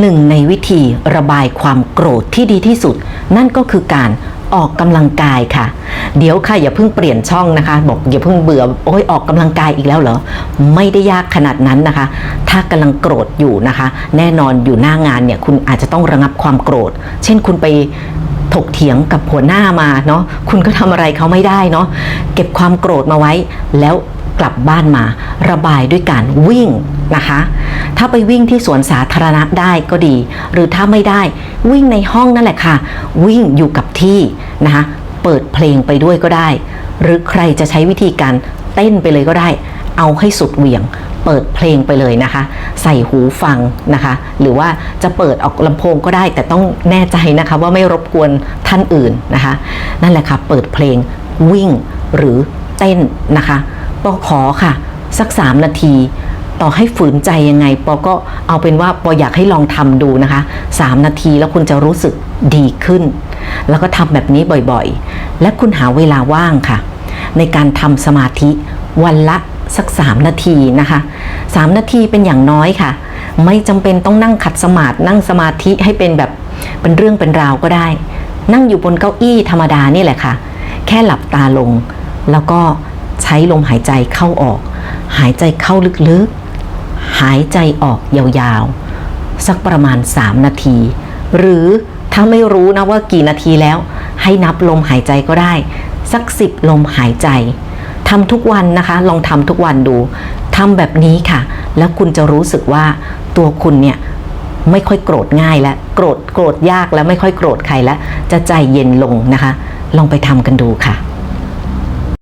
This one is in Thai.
หนึ่งในวิธีระบายความโกรธที่ดีที่สุด นั่นก็คือการออกกำลังกายค่ะ เดี๋ยวค่ะอย่าเพิ่งเปลี่ยนช่องนะคะ บอกอย่าเพิ่งเบื่อโอ้ยออกกำลังกายอีกแล้วเหรอไม่ได้ยากขนาดนั้นนะคะ ถ้ากำลังโกรธอยู่นะคะ แน่นอนอยู่หน้างานเนี่ยคุณอาจจะต้องระงับความโกรธ เช่นคุณไปถกเถียงกับหัวหน้ามาเนาะคุณก็ทำอะไรเขาไม่ได้เนาะเก็บความโกรธมาไว้แล้ว กลับบ้านมา ระบายด้วยการวิ่งนะคะ ถ้าไปวิ่งที่สวนสาธารณะได้ก็ดี หรือถ้าไม่ได้วิ่งในห้องนั่นแหละค่ะ วิ่งอยู่กับที่นะคะเปิดเพลงไปด้วยก็ได้ หรือใครจะใช้วิธีการเต้นไปเลยก็ได้ เอาให้สุดเหวี่ยง เปิดเพลงไปเลยนะคะ ใส่หูฟังนะคะ หรือว่าจะเปิดออกลำโพงก็ได้ แต่ต้องแน่ใจนะคะว่าไม่รบกวนท่านอื่นนะคะ นั่นแหละค่ะ เปิดเพลงวิ่งหรือเต้นนะคะ ปอขอค่ะ สัก3นาที ต่อให้ฝืนใจยังไง ปอก็เอาเป็นว่าปออยากให้ลองทำดูนะคะ3นาทีแล้วคุณจะรู้สึกดีขึ้น แล้วก็ทำแบบนี้บ่อยๆ และคุณหาเวลาว่างค่ะ ในการทำสมาธิวันละสัก3นาทีนะคะ3นาทีเป็นอย่างน้อยค่ะ ไม่จำเป็นต้องนั่งขัดสมาธินั่งสมาธิให้เป็นแบบเป็นเรื่องเป็นราวก็ได้ นั่งอยู่บนเก้าอี้ธรรมดานี่แหละค่ะ แค่หลับตาลง แล้วก็ ใช้ลมหายใจเข้าออก หายใจเข้าลึกๆ หายใจออกยาวๆ สักประมาณ 3 นาที หรือถ้าไม่รู้นะว่ากี่นาทีแล้ว ให้นับลมหายใจก็ได้ สัก 10 ลมหายใจทำทุกวันนะคะ ลองทำทุกวันดูทำแบบนี้ค่ะ แล้วคุณจะรู้สึกว่าตัวคุณเนี่ยไม่ค่อยโกรธง่ายแล้วโกรธโกรธยากแล้วไม่ค่อยโกรธใครแล้วจะใจเย็นลงนะคะ ลองไปทำกันดูค่ะ